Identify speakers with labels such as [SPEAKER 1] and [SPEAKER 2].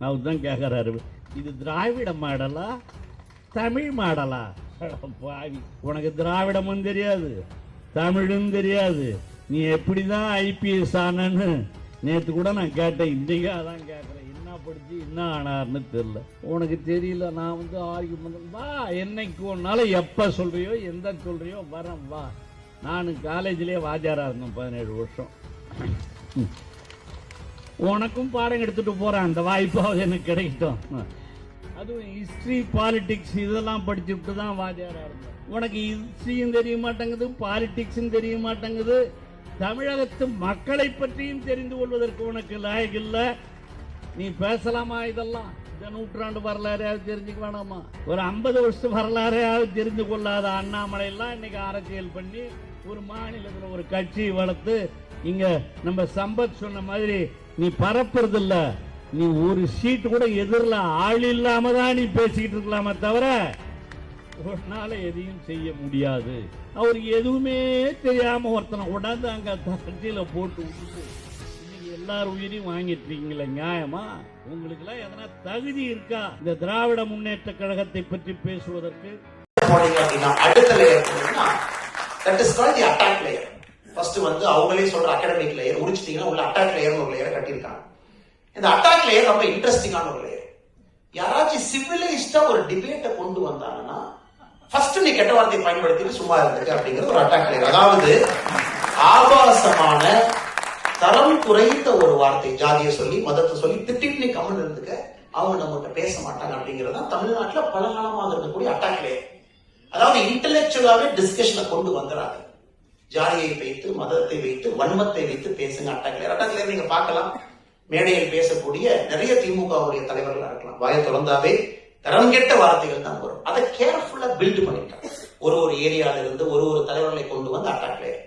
[SPEAKER 1] அவர் தான் கேட்குறாரு இது திராவிட மாடலா? தமிழ் மாடலா? பாவி உனக்கு திராவிடமும் தெரியாது தமிழும் தெரியாது. நீ எப்படி தான் ஐபிஎஸ் ஆனன்னு நேற்று கூட நான் கேட்டேன். இன்றைக்கி அதான் கேட்குறேன் என்ன படித்து என்ன ஆனார்னு தெரில உனக்கு தெரியல நான் வந்து ஆர்கியூமெண்ட் வா என்னைக்கு ஒன்னாலும் எப்போ சொல்கிறியோ எந்த சொல்கிறியோ வரேன் வா. நான் காலேஜ்லேயே வாஜாராக இருந்தேன் பதினேழு வருஷம். உனக்கும் பாடம் எடுத்துட்டு போறேன். அந்த வாய்ப்பாவது எனக்கு கிடைக்கட்டும் அதுவும் ஹிஸ்டரி பாலிடிக்ஸ் இதெல்லாம் படிச்சுட்டு தான் வாத்தியாராக இருந்தேன் உனக்கு ஹிஸ்டரியும் தெரிய மாட்டேங்குது பாலிடிக்ஸும் தெரிய மாட்டேங்குது. தமிழகத்து மக்களை பற்றியும் தெரிந்து கொள்வதற்கு உனக்கு லாயக்கு இல்லை. நீ பேசலாமா இதெல்லாம்? இந்த நூற்றாண்டு வரலாறையாவது தெரிஞ்சுக்க வேணாமா? ஒரு ஐம்பது வருஷம் வரலாறையாவது தெரிந்து கொள்ளாத அண்ணாமலை எல்லாம் இன்னைக்கு அரசியல் பண்ணி ஒரு மாநிலத்தில் ஒரு கட்சி வளர்த்து இங்க நம்ம சம்பத் சொன்ன மாதிரி நீ பரப்புறது இல்ல நீ ஒரு சீட்டு கூட எதிரில் ஆள் இல்லாம தான் நீ பேசிக்கிட்டு இருக்கலாமே தவிர உன்னால எதையும் செய்ய முடியாது. அவருக்கு எதுவுமே தெரியாம ஒருத்தனை உடாந்து அங்க தட்டியில போட்டு விட்டுட்டு இன்னைக்கு எல்லார் உயிரையும் வாங்கிட்டு இருக்கீங்களே நியாயமா? உங்களுக்கு எல்லாம் எதனா தகுதி இருக்கா? இந்த திராவிட முன்னேற்ற கழகத்தை பற்றி பேசுவதற்கு?
[SPEAKER 2] அடுத்த layer that is called the attack layer first வந்து அவங்களே சொல்ற அகாடமிக் லேயர் முடிச்சிட்டீங்கன்னா உள்ள அட்டாக் லேயர் ஒரு லேயர் கட்டியிருக்காங்க. இந்த அட்டாக் லேயர் ரொம்ப இன்ட்ரெஸ்டிங்கான ஒரு லேயர் யாராச்சும் சிவிலைஸ்டா ஒரு டிபேட்டை கொண்டு வந்தாங்கன்னா ஃபர்ஸ்ட் நீ கெட்ட வார்த்தையை பயன்படுத்திட்டு சும்மா இருந்துட்டு அப்படிங்கிறது ஒரு அட்டாக் லேயர் அதாவது ஆபாசமான தரம் குறைந்த ஒரு வார்த்தை ஜாதியை சொல்லி மதத்தை சொல்லி திட்டிட்டு நீ கம்மன் இருந்துக்க அவங்க நம்மகிட்ட பேச மாட்டாங்க அப்படிங்கிறது தான் தமிழ்நாட்டுல பல காலமாக இருக்கக்கூடிய அட்டாக் லேயர் அதாவது இன்டெலெக்சுவலாவே டிஸ்கஷனை கொண்டு வந்துறாங்க. ஜாதியை வைத்து மதத்தை வைத்து வன்மத்தை வைத்து பேசுங்க அட்டாக் லேயர் நீங்க பார்க்கலாம். மேடையில் பேசக்கூடிய நிறைய திமுகவுடைய தலைவர்களா இருக்கலாம். வாயை திறந்தாவே தரம் கெட்ட வார்த்தைகள் தான் வரும். அதை கேர்ஃபுல்லா பில்ட் பண்ணிட்டாங்க ஒரு ஒரு ஏரியால இருந்து ஒரு ஒரு தலைவர்களை கொண்டு வந்து அட்டாக்லேயர்